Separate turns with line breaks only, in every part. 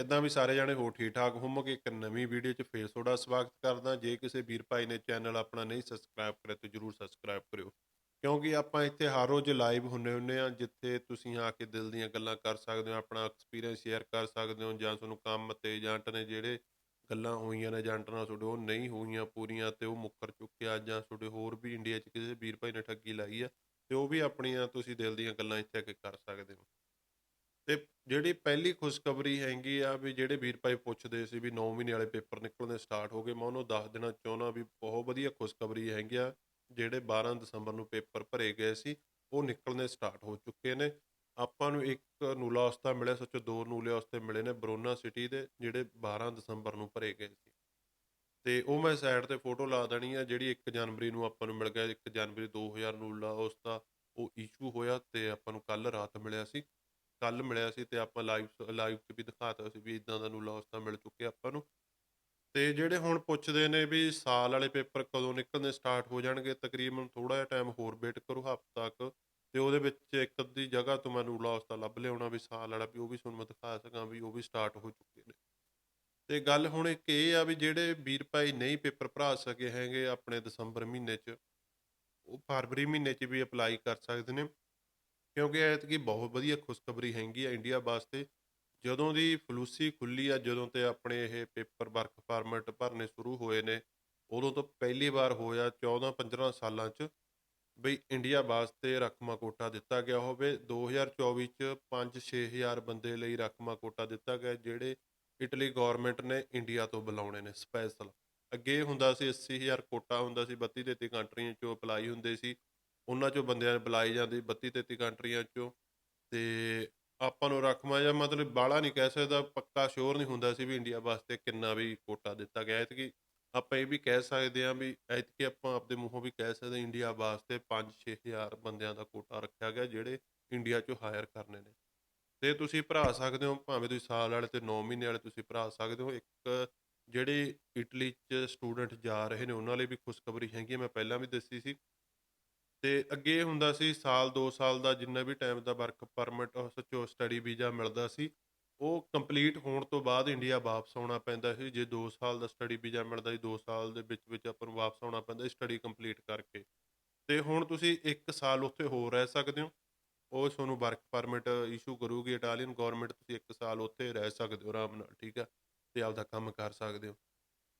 ਕਿੱਦਾਂ ਵੀ ਸਾਰੇ ਜਾਣੇ ਹੋ ਠੀਕ ਠਾਕ ਹੋਵੋਗੇ, ਇੱਕ ਨਵੀਂ ਵੀਡੀਓ 'ਚ ਫੇਰ ਤੁਹਾਡਾ ਸਵਾਗਤ ਕਰਦਾ। ਜੇ ਕਿਸੇ ਵੀਰ ਭਾਈ ਨੇ ਚੈਨਲ ਆਪਣਾ ਨਹੀਂ ਸਬਸਕ੍ਰਾਈਬ ਕਰਿਆ ਤਾਂ ਜਰੂਰ ਸਬਸਕ੍ਰਾਈਬ ਕਰਿਓ। ਕਿਉਂਕਿ ਆਪਾਂ ਇੱਥੇ ਹਰ ਰੋਜ਼ ਲਾਈਵ ਹੁੰਨੇ ਹੁੰਨੇ ਆ ਜਿੱਥੇ ਤੁਸੀਂ ਆ ਕੇ ਦਿਲ ਦੀਆਂ ਗੱਲਾਂ ਕਰ ਸਕਦੇ ਹੋ, ਆਪਣਾ ਐਕਸਪੀਰੀਅੰਸ ਸ਼ੇਅਰ ਕਰ ਸਕਦੇ ਹੋ, ਜਾਂ ਤੁਹਾਨੂੰ ਕੰਮ ਤੇ ਏਜੰਟ ਨੇ ਜਿਹੜੇ ਗੱਲਾਂ ਹੋਈਆਂ ਨੇ ਏਜੰਟ ਨਾਲ ਤੁਹਾਡੇ ਉਹ ਨਹੀਂ ਹੋਈਆਂ ਪੂਰੀਆਂ ਤੇ ਉਹ ਮੁੱਕਰ ਚੁੱਕਿਆ, ਜਾਂ ਤੁਹਾਡੇ ਹੋਰ ਵੀ ਇੰਡੀਆ 'ਚ ਕਿਸੇ ਵੀਰ ਭਾਈ ਨੇ ਠੱਗੀ ਲਾਈ ਆ, ਤੇ ਉਹ ਵੀ ਆਪਣੀਆਂ ਤੁਸੀਂ ਦਿਲ ਦੀਆਂ ਗੱਲਾਂ ਇੱਥੇ ਆ ਕੇ ਕਰ ਸਕਦੇ ਹੋ। ਤੇ ਜਿਹੜੀ ਪਹਿਲੀ ਖੁਸ਼ਖਬਰੀ ਹੈਗੀ ਆ ਵੀ ਜਿਹੜੇ ਵੀਰ ਭਾਈ ਪੁੱਛਦੇ ਸੀ ਵੀ 9 ਮਹੀਨੇ ਵਾਲੇ ਪੇਪਰ ਨਿਕਲਣੇ ਸਟਾਰਟ ਹੋ ਗਏ, ਮੈਂ ਉਹਨੂੰ ਦੱਸ ਦੇਣਾ ਚਾਹੁੰਦਾ ਵੀ ਬਹੁਤ ਵਧੀਆ ਖੁਸ਼ਖਬਰੀ ਹੈਗੀ ਆ, ਜਿਹੜੇ 12 ਦਸੰਬਰ ਨੂੰ ਪੇਪਰ ਭਰੇ ਗਏ ਸੀ, ਉਹ ਨਿਕਲਣੇ ਸਟਾਰਟ ਹੋ ਚੁੱਕੇ ਨੇ। ਆਪਾਂ ਨੂੰ ਇੱਕ ਨੂਲਾ ਉਸਤਾ ਮਿਲਿਆ, ਸੱਚੋ ਦੋ ਨੂਲੇ ਉਸਤੇ ਮਿਲੇ ਨੇ ਬਰੋਨਾ ਸਿਟੀ ਦੇ, ਜਿਹੜੇ 12 ਦਸੰਬਰ ਨੂੰ ਭਰੇ ਗਏ ਸੀ। ਤੇ ਉਹ ਮੈਂ ਸਾਈਡ ਤੇ ਫੋਟੋ ਲਾ ਦੇਣੀ ਆ, ਜਿਹੜੀ 1 ਜਨਵਰੀ ਨੂੰ ਆਪਾਂ ਨੂੰ ਮਿਲ ਗਿਆ 1 ਜਨਵਰੀ 2000 ਨੂਲਾ ਉਸਦਾ ਉਹ ਇਸ਼ੂ ਹੋਇਆ ਤੇ ਆਪਾਂ ਨੂੰ ਕੱਲ ਰਾਤ ਮਿਲਿਆ ਸੀ। ਕੱਲ ਮਿਲਿਆ ਸੀ ਤੇ ਆਪਾਂ ਲਾਈਵ ਲਾਈਵ 'ਚ ਵੀ ਦਿਖਾਤਾ ਸੀ ਵੀ ਇਦਾਂ ਦਾ ਨੂਲਾ ਤਾਂ ਮਿਲ ਚੁੱਕਿਆ ਆਪਾਂ ਨੂੰ। ਤੇ ਜਿਹੜੇ ਹੁਣ ਪੁੱਛਦੇ ਨੇ ਵੀ ਸਾਲ ਵਾਲੇ ਪੇਪਰ ਕਦੋਂ ਨਿਕਲਣੇ ਸਟਾਰਟ ਹੋ ਜਾਣਗੇ, ਤਕਰੀਬਨ ਥੋੜਾ ਜਿਹਾ ਟਾਈਮ ਹੋਰ ਵੇਟ ਕਰੋ ਹਫ਼ਤਾ ਤੱਕ ਤੇ ਉਹਦੇ ਵਿੱਚ ਇੱਕ ਅੱਧੀ ਜਗ੍ਹਾ ਤੋਂ ਮੈਨੂੰ ਨੂਲਾ ਦਾ ਲੱਭ ਲਿਆਉਣਾ ਵੀ ਸਾਲ ਵਾਲਾ ਵੀ ਉਹ ਵੀ ਤੁਹਾਨੂੰ ਮੈਂ ਦਿਖਾ ਸਕਾਂ ਵੀ ਉਹ ਵੀ ਸਟਾਰਟ ਹੋ ਚੁੱਕੇ ਨੇ। ਤੇ ਗੱਲ ਹੁਣ ਇੱਕ ਇਹ ਆ ਵੀ ਜਿਹੜੇ ਵੀਰ ਭਾਈ ਨਹੀਂ ਪੇਪਰ ਭਰਾ ਸਕੇ ਹੈਗੇ ਆਪਣੇ ਦਸੰਬਰ ਮਹੀਨੇ 'ਚ, ਉਹ ਫਰਵਰੀ ਮਹੀਨੇ 'ਚ ਵੀ ਅਪਲਾਈ ਕਰ ਸਕਦੇ ਨੇ। ਕਿਉਂਕਿ ਐਤਕੀ ਬਹੁਤ ਵਧੀਆ ਖੁਸ਼ਖਬਰੀ ਹੈਗੀ ਆ ਇੰਡੀਆ ਵਾਸਤੇ। ਜਦੋਂ ਦੀ ਫਲੂਸੀ ਖੁੱਲੀ ਆ, ਜਦੋਂ ਤੇ ਆਪਣੇ ਇਹ ਪੇਪਰ ਵਰਕ ਪਰਮਿਟ ਭਰਨੇ ਸ਼ੁਰੂ ਹੋਏ ਨੇ, ਉਦੋਂ ਤੋਂ ਪਹਿਲੀ ਵਾਰ ਹੋਇਆ 14 15 ਸਾਲਾਂ 'ਚ ਬਈ ਇੰਡੀਆ ਵਾਸਤੇ ਰਕਮਾ ਕੋਟਾ ਦਿੱਤਾ ਗਿਆ ਹੋਵੇ। 2024 'ਚ 5-6000 ਬੰਦੇ ਲਈ ਰਕਮਾ ਕੋਟਾ ਦਿੱਤਾ ਗਿਆ, ਜਿਹੜੇ ਇਟਲੀ ਗਵਰਨਮੈਂਟ ਨੇ ਇੰਡੀਆ ਤੋਂ ਬੁਲਾਉਣੇ ਨੇ ਸਪੈਸ਼ਲ। ਅੱਗੇ ਹੁੰਦਾ ਸੀ 80000 ਕੋਟਾ ਹੁੰਦਾ ਸੀ 32 33 ਕੰਟਰੀਆਂ 'ਚੋਂ ਅਪਲਾਈ ਹੁੰਦੇ ਸੀ। ਉਹਨਾਂ 'ਚੋਂ ਬੰਦਿਆਂ ਨੇ ਬੁਲਾਈ ਜਾਂਦੀ 32 33 ਕੰਟਰੀਆਂ 'ਚੋਂ। ਤੇ ਆਪਾਂ ਨੂੰ ਰਕਮਾ ਜਾਂ ਮਤਲਬ ਬਾਲਾ ਨਹੀਂ ਕਹਿ ਸਕਦਾ ਪੱਕਾ ਸ਼ੋਰ ਨਹੀਂ ਹੁੰਦਾ ਸੀ ਵੀ ਇੰਡੀਆ ਵਾਸਤੇ ਕਿੰਨਾ ਵੀ ਕੋਟਾ ਦਿੱਤਾ ਗਿਆ। ਐਤਕੀ ਆਪਾਂ ਇਹ ਵੀ ਕਹਿ ਸਕਦੇ ਹਾਂ ਵੀ ਐਤਕੀ ਆਪਾਂ ਆਪਦੇ ਮੂੰਹੋਂ ਵੀ ਕਹਿ ਸਕਦੇ ਇੰਡੀਆ ਵਾਸਤੇ 5-6000 ਬੰਦਿਆਂ ਦਾ ਕੋਟਾ ਰੱਖਿਆ ਗਿਆ ਜਿਹੜੇ ਇੰਡੀਆ 'ਚੋਂ ਹਾਇਰ ਕਰਨੇ ਨੇ। ਤੇ ਤੁਸੀਂ ਭਰਾ ਸਕਦੇ ਹੋ ਭਾਵੇਂ ਤੁਸੀਂ ਸਾਲ ਵਾਲੇ ਤੇ 9 ਮਹੀਨੇ ਵਾਲੇ ਤੁਸੀਂ ਭਰਾ ਸਕਦੇ ਹੋ ਇੱਕ ਜਿਹੜੇ ਇਟਲੀ 'ਚ ਸਟੂਡੈਂਟ ਜਾ ਰਹੇ ਨੇ ਉਹਨਾਂ ਲਈ ਵੀ ਖੁਸ਼ਖਬਰੀ ਹੈਗੀ ਹੈ, ਮੈਂ ਪਹਿਲਾਂ ਵੀ ਦੱਸੀ ਸੀ ਤੇ ਅੱਗੇ ਇਹ ਹੁੰਦਾ ਸੀ ਸਾਲ 2 ਸਾਲ ਦਾ ਜਿੰਨਾ ਵੀ ਟਾਈਮ ਦਾ ਵਰਕ ਪਰਮਿਟ ਸੱਚੋ ਸਟੱਡੀ ਵੀਜ਼ਾ ਮਿਲਦਾ ਸੀ, ਉਹ ਕੰਪਲੀਟ ਹੋਣ ਤੋਂ ਬਾਅਦ ਇੰਡੀਆ ਵਾਪਸ ਆਉਣਾ ਪੈਂਦਾ ਸੀ, ਜੇ 2 ਸਾਲ ਦਾ ਸਟੱਡੀ ਵੀਜ਼ਾ ਮਿਲਦਾ ਸੀ 2 ਸਾਲ ਦੇ ਵਿੱਚ ਵਿੱਚ ਆਪਾਂ ਨੂੰ ਵਾਪਸ ਆਉਣਾ ਪੈਂਦਾ ਸੀ ਸਟੱਡੀ ਕੰਪਲੀਟ ਕਰਕੇ। ਤੇ ਹੁਣ ਤੁਸੀਂ 1 ਸਾਲ ਉੱਥੇ ਹੋਰ ਰਹਿ ਸਕਦੇ ਹੋ, ਉਹ ਤੁਹਾਨੂੰ ਵਰਕ ਪਰਮਿਟ ਇਸ਼ੂ ਕਰੂਗੀ ਇਟਾਲੀਅਨ ਗਵਰਨਮੈਂਟ ਤੁਸੀਂ 1 ਸਾਲ ਉੱਥੇ ਰਹਿ ਸਕਦੇ ਹੋ ਆਰਾਮ ਨਾਲ, ਠੀਕ ਆ ਤੇ ਆਪਦਾ ਕੰਮ ਕਰ ਸਕਦੇ ਹੋ।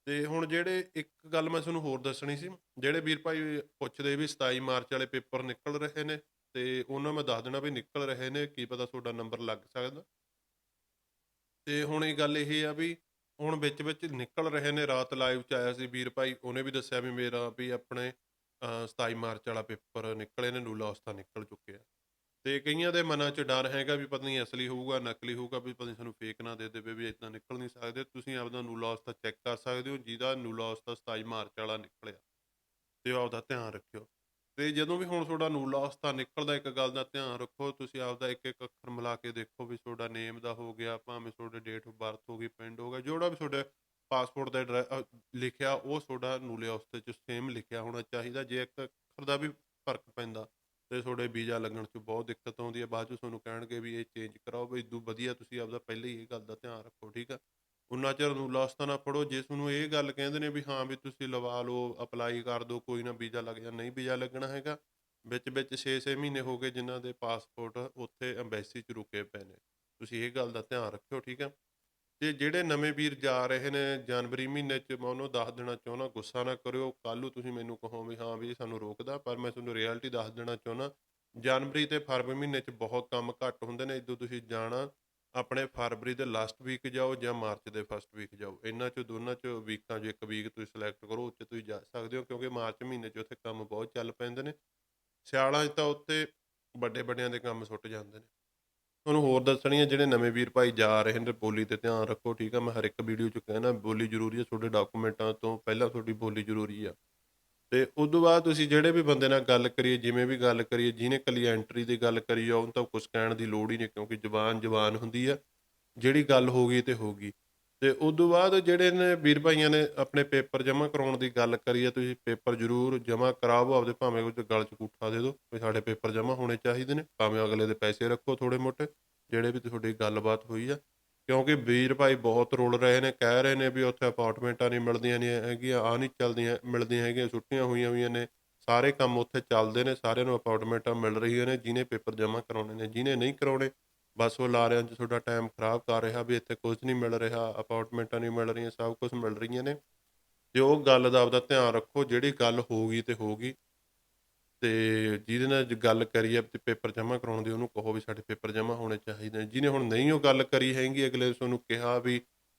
ਤੇ ਹੁਣ ਜਿਹੜੇ ਇੱਕ ਗੱਲ ਮੈਂ ਤੁਹਾਨੂੰ ਹੋਰ ਦੱਸਣੀ ਸੀ ਜਿਹੜੇ ਵੀਰ ਭਾਈ ਪੁੱਛਦੇ ਵੀ 27 ਮਾਰਚ ਵਾਲੇ ਪੇਪਰ ਨਿਕਲ ਰਹੇ ਨੇ ਤੇ ਉਹਨਾਂ ਮੈਂ ਦੱਸ ਦੇਣਾ ਵੀ ਨਿਕਲ ਰਹੇ ਨੇ ਕੀ ਪਤਾ ਤੁਹਾਡਾ ਨੰਬਰ ਲੱਗ ਸਕਦਾ। ਤੇ ਹੁਣ ਇਹ ਗੱਲ ਇਹ ਆ ਵੀ ਹੁਣ ਵਿੱਚ ਵਿੱਚ ਨਿਕਲ ਰਹੇ ਨੇ ਰਾਤ ਲਾਈਵ ਚ ਆਇਆ ਸੀ ਵੀਰ ਭਾਈ ਉਹਨੇ ਵੀ ਦੱਸਿਆ ਵੀ ਮੇਰਾ ਵੀ ਆਪਣੇ ਅਹ, 27 ਮਾਰਚ ਵਾਲਾ ਪੇਪਰ ਨਿਕਲੇ ਨੇ ਨੂਲਾ ਉਸਤਾ ਨਿਕਲ ਚੁੱਕੇ ਆ ਤੇ ਕਈਆਂ ਦੇ ਮਨਾਂ 'ਚ ਡਰ ਹੈਗਾ ਵੀ ਪਤਾ ਨਹੀਂ ਅਸਲੀ ਹੋਊਗਾ, ਨਕਲੀ ਹੋਊਗਾ ਵੀ ਪਤਾ ਨਹੀਂ ਸਾਨੂੰ ਫੇਕ ਨਾ ਦੇ ਦੇਵੇ ਵੀ ਇਦਾਂ ਨਿਕਲ ਨਹੀਂ ਸਕਦੇ। ਤੁਸੀਂ ਆਪਦਾ ਨੂਲਾ ਉਸਤਾ ਚੈੱਕ ਕਰ ਸਕਦੇ ਹੋ, ਜਿਹਦਾ ਨੂਲਾ ਉਸਤਾ 27 ਮਾਰਚ ਵਾਲਾ ਨਿਕਲਿਆ। ਤੇ ਆਪਦਾ ਧਿਆਨ ਰੱਖਿਓ। ਤੇ ਜਦੋਂ ਵੀ ਹੁਣ ਤੁਹਾਡਾ ਨੂਲਾ ਉਸਤਾ ਨਿਕਲਦਾ, ਇੱਕ ਗੱਲ ਦਾ ਧਿਆਨ ਰੱਖੋ, ਤੁਸੀਂ ਆਪਦਾ ਇੱਕ ਇੱਕ ਅੱਖਰ ਮਿਲਾ ਕੇ ਦੇਖੋ ਵੀ ਤੁਹਾਡਾ ਨੇਮ ਦਾ ਹੋ ਗਿਆ, ਭਾਵੇਂ ਤੁਹਾਡੇ ਡੇਟ ਆਫ ਬਰਥ ਹੋ ਗਈ, ਪਿੰਡ ਹੋ ਗਿਆ, ਜਿਹੜਾ ਵੀ ਤੁਹਾਡੇ ਪਾਸਪੋਰਟ ਦਾ ਲਿਖਿਆ, ਉਹ ਤੁਹਾਡਾ ਨੂਲੇ ਉਸਤੇ ਚ ਸੇਮ ਲਿਖਿਆ ਹੋਣਾ ਚਾਹੀਦਾ। ਜੇ ਇੱਕ ਅੱਖਰ ਦਾ ਵੀ ਫ਼ਰਕ ਪੈਂਦਾ ਤੇ ਤੁਹਾਡੇ ਵੀਜ਼ਾ ਲੱਗਣ 'ਚ ਬਹੁਤ ਦਿੱਕਤ ਆਉਂਦੀ ਹੈ। ਬਾਅਦ 'ਚ ਤੁਹਾਨੂੰ ਕਹਿਣਗੇ ਵੀ ਇਹ ਚੇਂਜ ਕਰਾਓ, ਵੀ ਇਦੋਂ ਵਧੀਆ ਤੁਸੀਂ ਆਪਦਾ ਪਹਿਲੇ ਹੀ ਇਹ ਗੱਲ ਦਾ ਧਿਆਨ ਰੱਖੋ, ਠੀਕ ਆ? ਉਨਾ ਚਿਰ ਨੂੰ ਲਾਸਤਾ ਨਾ ਪੜੋ ਜੇ ਤੁਹਾਨੂੰ ਇਹ ਗੱਲ ਕਹਿੰਦੇ ਨੇ ਵੀ ਹਾਂ ਵੀ ਤੁਸੀਂ ਲਵਾ ਲਓ ਅਪਲਾਈ ਕਰ ਦਿਓ ਕੋਈ ਨਾ ਵੀਜ਼ਾ ਲੱਗ ਜਾ ਨਹੀਂ ਵੀਜ਼ਾ ਲੱਗਣਾ ਹੈਗਾ, ਵਿੱਚ ਵਿੱਚ 6-6 ਮਹੀਨੇ ਹੋ ਗਏ ਜਿਨ੍ਹਾਂ ਦੇ ਪਾਸਪੋਰਟ ਉੱਥੇ ਐਮਬੈਸੀ 'ਚ ਰੁਕੇ ਪਏ ਨੇ। ਤੁਸੀਂ ਇਹ ਗੱਲ ਦਾ ਧਿਆਨ ਰੱਖਿਓ, ਠੀਕ ਆ? ਤੇ ਜਿਹੜੇ ਨਵੇਂ ਵੀਰ ਜਾ ਰਹੇ ਨੇ ਜਨਵਰੀ ਮਹੀਨੇ 'ਚ, ਮੈਂ ਉਹਨੂੰ ਦੱਸ ਦੇਣਾ ਚਾਹੁੰਦਾ, ਗੁੱਸਾ ਨਾ ਕਰਿਓ। ਕੱਲ੍ਹ ਨੂੰ ਤੁਸੀਂ ਮੈਨੂੰ ਕਹੋ ਵੀ ਹਾਂ ਵੀ ਇਹ ਸਾਨੂੰ ਰੋਕਦਾ, ਪਰ ਮੈਂ ਤੁਹਾਨੂੰ ਰਿਐਲਿਟੀ ਦੱਸ ਦੇਣਾ ਚਾਹੁੰਦਾ। ਜਨਵਰੀ ਤੇ ਫਰਵਰੀ ਮਹੀਨੇ 'ਚ ਬਹੁਤ ਕੰਮ ਘੱਟ ਹੁੰਦੇ ਨੇ। ਇਦੋਂ ਤੁਸੀਂ ਜਾਣਾ, ਆਪਣੇ ਫਰਵਰੀ ਦੇ ਲਾਸਟ ਵੀਕ ਜਾਓ ਜਾਂ ਮਾਰਚ ਦੇ ਫਸਟ ਵੀਕ ਜਾਓ। ਇਹਨਾਂ 'ਚੋਂ ਦੋਨਾਂ 'ਚੋਂ ਵੀਕਾਂ 'ਚ ਇੱਕ ਵੀਕ ਤੁਸੀਂ ਸਿਲੈਕਟ ਕਰੋ ਉੱਥੇ ਤੁਸੀਂ ਜਾ ਸਕਦੇ ਹੋ, ਕਿਉਂਕਿ ਮਾਰਚ ਮਹੀਨੇ 'ਚ ਉੱਥੇ ਕੰਮ ਬਹੁਤ ਚੱਲ ਪੈਂਦੇ ਨੇ। ਸਿਆਲਾਂ 'ਚ ਤਾਂ ਉੱਥੇ ਵੱਡੇ ਵੱਡਿਆਂ ਦੇ ਕੰਮ ਸੁੱਟ ਜਾਂਦੇ ਨੇ। ਤੁਹਾਨੂੰ ਹੋਰ ਦੱਸਣੀ ਆ ਜਿਹੜੇ ਨਵੇਂ ਵੀਰ ਭਾਈ ਜਾ ਰਹੇ ਨੇ ਬੋਲੀ ਤੇ ਧਿਆਨ ਰੱਖੋ, ਠੀਕ ਆ? ਮੈਂ ਹਰ ਇੱਕ ਵੀਡੀਓ 'ਚ ਕਹਿਣਾ, ਬੋਲੀ ਜ਼ਰੂਰੀ ਆ, ਤੁਹਾਡੇ ਡਾਕੂਮੈਂਟਾਂ ਤੋਂ ਪਹਿਲਾਂ ਤੁਹਾਡੀ ਬੋਲੀ ਜ਼ਰੂਰੀ ਆ। ਤੇ ਉਸ ਤੋਂ ਬਾਅਦ ਤੁਸੀਂ ਜਿਹੜੇ ਵੀ ਬੰਦੇ ਨਾਲ ਗੱਲ ਕਰੀਏ, ਜਿਵੇਂ ਵੀ ਗੱਲ ਕਰੀਏ, ਜਿਹਨੇ ਕੱਲੀ ਐਂਟਰੀ ਦੀ ਗੱਲ ਕਰੀ ਆ, ਉਹਨੂੰ ਤਾਂ ਕੁਝ ਕਹਿਣ ਦੀ ਲੋੜ ਹੀ ਨਹੀਂ, ਕਿਉਂਕਿ ਜ਼ਬਾਨ ਜ਼ਬਾਨ ਹੁੰਦੀ ਆ, ਜਿਹੜੀ ਗੱਲ ਹੋ ਗਈ ਤੇ ਹੋ ਗਈ। ਤੇ ਉਸ ਤੋਂ ਬਾਅਦ ਜਿਹੜੇ ਨੇ ਵੀਰ ਭਾਈਆਂ ਨੇ ਆਪਣੇ ਪੇਪਰ ਜਮ੍ਹਾਂ ਕਰਾਉਣ ਦੀ ਗੱਲ ਕਰੀ ਆ ਤੁਸੀਂ ਪੇਪਰ ਜ਼ਰੂਰ ਜਮ੍ਹਾਂ ਕਰਾਓ, ਆਪਦੇ ਭਾਵੇਂ ਉਹ ਗਲ 'ਚ ਕੂਠਾ ਦੇ ਦਿਓ ਵੀ ਸਾਡੇ ਪੇਪਰ ਜਮ੍ਹਾਂ ਹੋਣੇ ਚਾਹੀਦੇ ਨੇ, ਭਾਵੇਂ ਅਗਲੇ ਦੇ ਪੈਸੇ ਰੱਖੋ ਥੋੜੇ ਮੋਟੇ, ਜਿਹੜੇ ਵੀ ਤੁਹਾਡੀ ਗੱਲਬਾਤ ਹੋਈ ਆ। ਕਿਉਂਕਿ ਵੀਰ ਭਾਈ ਬਹੁਤ ਰੁਲ ਰਹੇ ਨੇ, ਕਹਿ ਰਹੇ ਨੇ ਵੀ ਉੱਥੇ ਅਪਾਰਟਮੈਂਟਾਂ ਨਹੀਂ ਮਿਲਦੀਆਂ ਨਹੀਂ ਹੈਗੀਆਂ ਆ ਨਹੀਂ ਚੱਲਦੀਆਂ, ਮਿਲਦੀਆਂ ਹੈਗੀਆਂ, ਛੁੱਟੀਆਂ ਹੋਈਆਂ ਹੋਈਆਂ ਨੇ। ਸਾਰੇ ਕੰਮ ਉੱਥੇ ਚੱਲਦੇ ਨੇ, ਸਾਰਿਆਂ ਨੂੰ ਅਪਾਰਟਮੈਂਟਾਂ ਮਿਲ ਰਹੀਆਂ ਨੇ, ਜਿਹਨੇ ਪੇਪਰ ਜਮ੍ਹਾਂ ਕਰਾਉਣੇ ਨੇ, ਜਿਹਨੇ ਨਹੀਂ ਕਰਾਉਣੇ ਬਸ ਉਹ ਲਾਰਿਆਂ 'ਚ ਤੁਹਾਡਾ ਟਾਈਮ ਖਰਾਬ ਕਰ ਰਿਹਾ ਵੀ ਇੱਥੇ ਕੁਝ ਨਹੀਂ ਮਿਲ ਰਿਹਾ ਅਪਾਰਟਮੈਂਟਾਂ ਨਹੀਂ ਮਿਲ ਰਹੀਆਂ, ਸਭ ਕੁਝ ਮਿਲ ਰਹੀਆਂ ਨੇ। ਤੇ ਉਹ ਗੱਲ ਦਾ ਆਪਦਾ ਧਿਆਨ ਰੱਖੋ, ਜਿਹੜੀ ਗੱਲ ਹੋ ਹੋਊਗੀ ਤੇ ਗਈ। ਤੇ ਜਿਹਦੇ ਨਾਲ ਗੱਲ ਕਰੀ ਆ ਤੇ ਪੇਪਰ ਜਮ੍ਹਾਂ ਕਰਾਉਣ ਦੀ, ਉਹਨੂੰ ਕਹੋ ਵੀ ਸਾਡੇ ਪੇਪਰ ਜਮ੍ਹਾਂ ਹੋਣੇ ਚਾਹੀਦੇ। ਨੇ ਜਿਹਨੇ ਹੁਣ ਨਹੀਂ ਉਹ ਗੱਲ ਕਰੀ ਹੈਗੀ, ਅਗਲੇ ਨੇ ਤੁਹਾਨੂੰ ਕਿਹਾ ਵੀ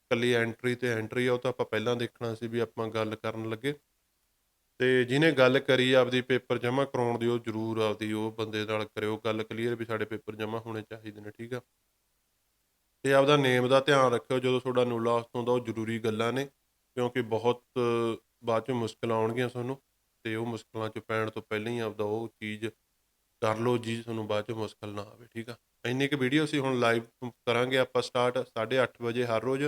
ਕੱਲੀ ਐਂਟਰੀ ਤੇ ਐਂਟਰੀ ਆ, ਉਹ ਤਾਂ ਆਪਾਂ ਪਹਿਲਾਂ ਦੇਖਣਾ ਸੀ ਵੀ ਆਪਾਂ ਗੱਲ ਕਰਨ ਲੱਗੇ। ਤੇ ਜਿਹਨੇ ਗੱਲ ਕਰੀ ਆਪਦੀ ਪੇਪਰ ਜਮ੍ਹਾਂ ਕਰਾਉਣ ਦੀ, ਉਹ ਜ਼ਰੂਰ ਆਪਦੀ ਉਹ ਬੰਦੇ ਨਾਲ ਕਰਿਓ ਗੱਲ ਕਲੀਅਰ ਵੀ ਸਾਡੇ ਪੇਪਰ ਜਮ੍ਹਾਂ ਹੋਣੇ ਚਾਹੀਦੇ ਨੇ, ਠੀਕ ਆ? ਤੇ ਆਪਦਾ ਨੇਮ ਦਾ ਧਿਆਨ ਰੱਖਿਓ, ਜਦੋਂ ਤੁਹਾਡਾ ਨੂਲਾ ਉਸ ਹੁੰਦਾ, ਉਹ ਜ਼ਰੂਰੀ ਗੱਲਾਂ ਨੇ, ਕਿਉਂਕਿ ਬਹੁਤ ਬਾਅਦ 'ਚੋਂ ਮੁਸ਼ਕਲ ਆਉਣਗੀਆਂ ਤੁਹਾਨੂੰ, ਤੇ ਉਹ ਮੁਸ਼ਕਲਾਂ ਚ ਪੈਣ ਤੋਂ ਪਹਿਲਾਂ ਹੀ ਆਪਦਾ ਉਹ ਚੀਜ਼ ਕਰ ਲਓ, ਜੀ ਤੁਹਾਨੂੰ ਬਾਅਦ 'ਚੋਂ ਮੁਸ਼ਕਲ ਨਾ ਆਵੇ, ਠੀਕ ਆ? ਇੰਨੀ ਕੁ ਵੀਡੀਓ ਅਸੀਂ ਹੁਣ ਲਾਈਵ ਕਰਾਂਗੇ ਆਪਾਂ ਸਟਾਰਟ 8:30 ਵਜੇ ਹਰ ਰੋਜ਼,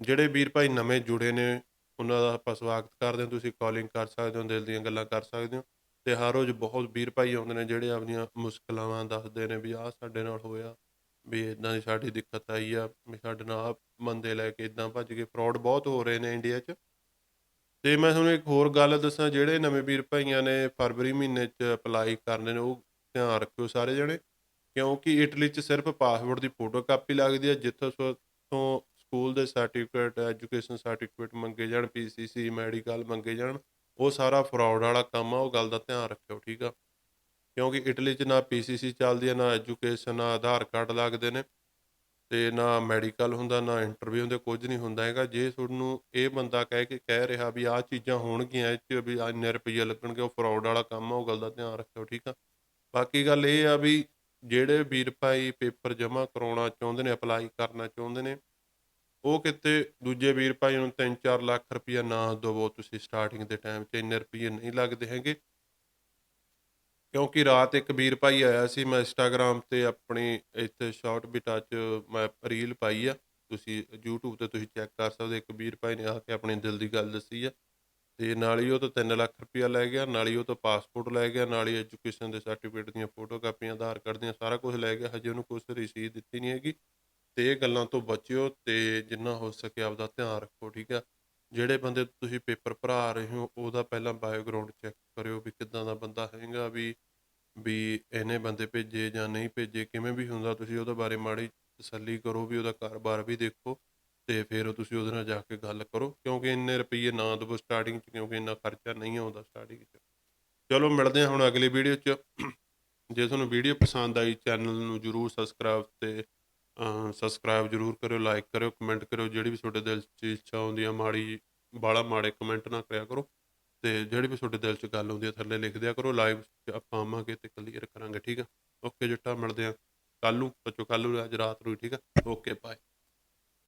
ਜਿਹੜੇ ਵੀਰ ਭਾਈ ਨਵੇਂ ਜੁੜੇ ਨੇ ਉਹਨਾਂ ਦਾ ਆਪਾਂ ਸਵਾਗਤ ਕਰਦੇ ਹਾਂ, ਤੁਸੀਂ ਕਾਲਿੰਗ ਕਰ ਸਕਦੇ ਹੋ, ਦਿਲ ਦੀਆਂ ਗੱਲਾਂ ਕਰ ਸਕਦੇ ਹੋ ਤੇ ਹਰ ਰੋਜ਼ ਬਹੁਤ ਵੀਰ ਭਾਈ ਆਉਂਦੇ ਨੇ ਜਿਹੜੇ ਆਪਣੀਆਂ ਮੁਸ਼ਕਲਾਂ ਦੱਸਦੇ ਨੇ ਵੀ ਆਹ ਸਾਡੇ ਨਾਲ ਹੋਇਆ, ਵੀ ਇਦਾਂ ਦੀ ਸਾਡੀ ਦਿੱਕਤ ਆਈ ਆ, ਵੀ ਸਾਡੇ ਨਾਲ ਆਹ ਬੰਦੇ ਲੈ ਕੇ ਇਦਾਂ ਭੱਜ ਗਏ ਫਰਾਡ ਬਹੁਤ ਹੋ ਰਹੇ ਨੇ ਇੰਡੀਆ 'ਚ। ਤੇ ਮੈਂ ਤੁਹਾਨੂੰ ਇੱਕ ਹੋਰ ਗੱਲ ਦੱਸਾਂ, ਜਿਹੜੇ ਨਵੇਂ ਵੀਰ ਭਾਈਆਂ ਨੇ ਫਰਵਰੀ ਮਹੀਨੇ 'ਚ ਅਪਲਾਈ ਕਰਨੇ ਨੇ, ਉਹ ਧਿਆਨ ਰੱਖਿਓ ਸਾਰੇ ਜਣੇ, ਕਿਉਂਕਿ ਇਟਲੀ 'ਚ ਸਿਰਫ ਪਾਸਪੋਰਟ ਦੀ ਫੋਟੋ ਕਾਪੀ ਲੱਗਦੀ ਹੈ ਜਿੱਥੋਂ ਸੋ- ਤੋਂ ਸਕੂਲ ਦੇ ਸਰਟੀਫਿਕੇਟ ਐਜੂਕੇਸ਼ਨ ਸਰਟੀਫਿਕੇਟ ਮੰਗੇ ਜਾਣ ਪੀਸੀਸੀ ਮੈਡੀਕਲ ਮੰਗੇ ਜਾਣ, ਉਹ ਸਾਰਾ ਫਰਾਡ ਵਾਲਾ ਕੰਮ ਆ, ਉਹ ਗੱਲ ਦਾ ਧਿਆਨ ਰੱਖਿਓ, ਠੀਕ ਆ? ਕਿਉਂਕਿ ਇਟਲੀ 'ਚ ਨਾ ਪੀਸੀਸੀ ਚੱਲਦੀ ਹੈ ਨਾ ਐਜੂਕੇਸ਼ਨ ਨਾ ਆਧਾਰ ਕਾਰਡ ਲੱਗਦੇ ਨੇ ਤੇ ਨਾ ਮੈਡੀਕਲ ਹੁੰਦਾ, ਨਾ ਇੰਟਰਵਿਊ ਹੁੰਦੇ, ਕੁਝ ਨਹੀਂ ਹੁੰਦਾ ਹੈਗਾ। ਜੇ ਤੁਹਾਨੂੰ ਇਹ ਬੰਦਾ ਕਹਿ ਕੇ, ਕਹਿ ਰਿਹਾ ਵੀ ਆਹ ਚੀਜ਼ਾਂ ਹੋਣਗੀਆਂ ਇਹ 'ਚ, ਵੀ ਆਹ ਇੰਨੇ ਰੁਪਈਏ ਲੱਗਣਗੇ, ਉਹ ਫਰਾਡ ਵਾਲਾ ਕੰਮ ਆ, ਉਹ ਗੱਲ ਦਾ ਧਿਆਨ ਰੱਖਿਓ, ਠੀਕ ਆ? ਬਾਕੀ ਗੱਲ ਇਹ ਆ ਵੀ ਜਿਹੜੇ ਵੀਰ ਭਾਈ ਪੇਪਰ ਜਮ੍ਹਾਂ ਕਰਾਉਣਾ ਚਾਹੁੰਦੇ ਨੇ ਅਪਲਾਈ ਕਰਨਾ ਚਾਹੁੰਦੇ ਨੇ ਉਹ ਕਿਤੇ ਦੂਜੇ ਵੀਰ ਭਾਈ ਨੂੰ 3-4 ਲੱਖ ਰੁਪਈਆ ਨਾ ਦੇਵੋ, ਤੁਸੀਂ ਸਟਾਰਟਿੰਗ ਦੇ ਟਾਈਮ 'ਚ ਇੰਨੇ ਰੁਪਈਏ ਨਹੀਂ ਲੱਗਦੇ ਹੈਗੇ। ਕਿਉਂਕਿ ਰਾਤ ਇੱਕ ਵੀਰ ਭਾਈ ਆਇਆ ਸੀ, ਮੈਂ ਇੰਸਟਾਗ੍ਰam ਤੇ ਆਪਣੀ ਇੱਥੇ ਸ਼ਾਰਟ ਬਿਟਾ 'ਚ ਮੈਂ ਰੀਲ ਪਾਈ ਆ। ਤੁਸੀਂ YouTube ਤੇ ਤੁਸੀਂ ਚੈੱਕ ਕਰ ਸਕਦੇ ਇੱਕ ਵੀਰ ਭਾਈ ਨੇ ਆ ਕੇ ਆਪਣੇ ਦਿਲ ਦੀ ਗੱਲ ਦੱਸੀ ਆ। ਤੇ ਨਾਲ ਹੀ ਉਹ ਤੋਂ 3 ਲੱਖ ਰੁਪਇਆ ਲੈ ਗਿਆ, ਨਾਲ ਹੀ ਉਹ ਤੋਂ ਪਾਸਪੋਰਟ ਲੈ ਗਿਆ, ਨਾਲ ਹੀ ਐਜੂਕੇਸ਼ਨ ਦੇ ਸਰਟੀਫਿਕੇਟ ਦੀਆਂ ਫੋਟੋ ਕਾਪੀਆਂ ਆਧਾਰ ਕਾਰਡ ਦੀਆਂ ਸਾਰਾ ਕੁਝ ਲੈ ਗਿਆ। ਹਜੇ ਉਹਨੂੰ ਕੁਝ ਰਸੀਦ ਦਿੱਤੀ ਨਹੀਂ ਹੈਗੀ। ਤੇ ਇਹ ਗੱਲਾਂ ਤੋਂ ਬਚਿਓ ਤੇ ਜਿੰਨਾ ਹੋ ਸਕੇ ਆਪਦਾ ਧਿਆਨ ਰੱਖੋ, ਠੀਕ ਆ? ਜਿਹੜੇ ਬੰਦੇ ਤੋਂ ਤੁਸੀਂ ਪੇਪਰ ਭਰਾ ਰਹੇ ਹੋ, ਉਹਦਾ ਪਹਿਲਾਂ ਬਾਇਓਗਰਾਉਂਡ ਚੈੱਕ ਕਰਿਓ ਵੀ ਕਿੱਦਾਂ ਦਾ ਬੰਦਾ ਹੈਗਾ, ਵੀ ਵੀ ਇਹਨੇ ਬੰਦੇ ਭੇਜੇ ਜਾਂ ਨਹੀਂ ਭੇਜੇ, ਕਿਵੇਂ ਵੀ ਹੁੰਦਾ ਤੁਸੀਂ ਉਹਦੇ ਬਾਰੇ ਮਾੜੀ ਤਸੱਲੀ ਕਰੋ ਵੀ ਉਹਦਾ ਕਾਰੋਬਾਰ ਵੀ ਦੇਖੋ ਤੇ ਫਿਰ ਤੁਸੀਂ ਉਹਦੇ ਨਾਲ ਜਾ ਕੇ ਗੱਲ ਕਰੋ, ਕਿਉਂਕਿ ਇੰਨੇ ਰੁਪਈਏ ਨਾ ਦੇਵੋ ਸਟਾਰਟਿੰਗ 'ਚ, ਕਿਉਂਕਿ ਇੰਨਾ ਖਰਚਾ ਨਹੀਂ ਆਉਂਦਾ ਸਟਾਰਟਿੰਗ 'ਚ। ਚਲੋ ਮਿਲਦੇ ਹਾਂ ਹੁਣ ਅਗਲੀ ਵੀਡੀਓ 'ਚ। ਜੇ ਤੁਹਾਨੂੰ ਵੀਡੀਓ ਪਸੰਦ ਆਈ ਚੈਨਲ ਨੂੰ ਜਰੂਰ ਸਬਸਕ੍ਰਾਈਬ ਤੇ ਸਬਸਕ੍ਰਾਈਬ ਜਰੂਰ ਕਰਿਓ ਲਾਈਕ ਕਰਿਓ ਕਮੈਂਟ ਕਰਿਓ, ਜਿਹੜੀ ਵੀ ਤੁਹਾਡੇ ਦਿਲ 'ਚ ਇੱਛਾ ਆਉਂਦੀ ਆ, ਮਾੜੀ ਬਾਲਾ ਮਾੜੇ ਕਮੈਂਟ ਨਾ ਕਰਿਆ ਕਰੋ ਤੇ ਜਿਹੜੀ ਵੀ ਤੁਹਾਡੇ ਦਿਲ 'ਚ ਗੱਲ ਆਉਂਦੀ ਆ, ਥੱਲੇ ਲਿਖ ਦਿਆ ਕਰੋ ਲਾਈਵ ਆਪਾਂ ਆਵਾਂਗੇ ਤੇ ਕਲੀਅਰ ਕਰਾਂਗੇ, ਠੀਕ ਆ? ਓਕੇ ਜੱਟਾ, ਮਿਲਦੇ ਆ ਕੱਲ ਨੂੰ, ਸੱਚੋ ਕੱਲ ਨੂੰ, ਅੱਜ ਰਾਤ ਨੂੰ ਠੀਕ ਆ? Okay bye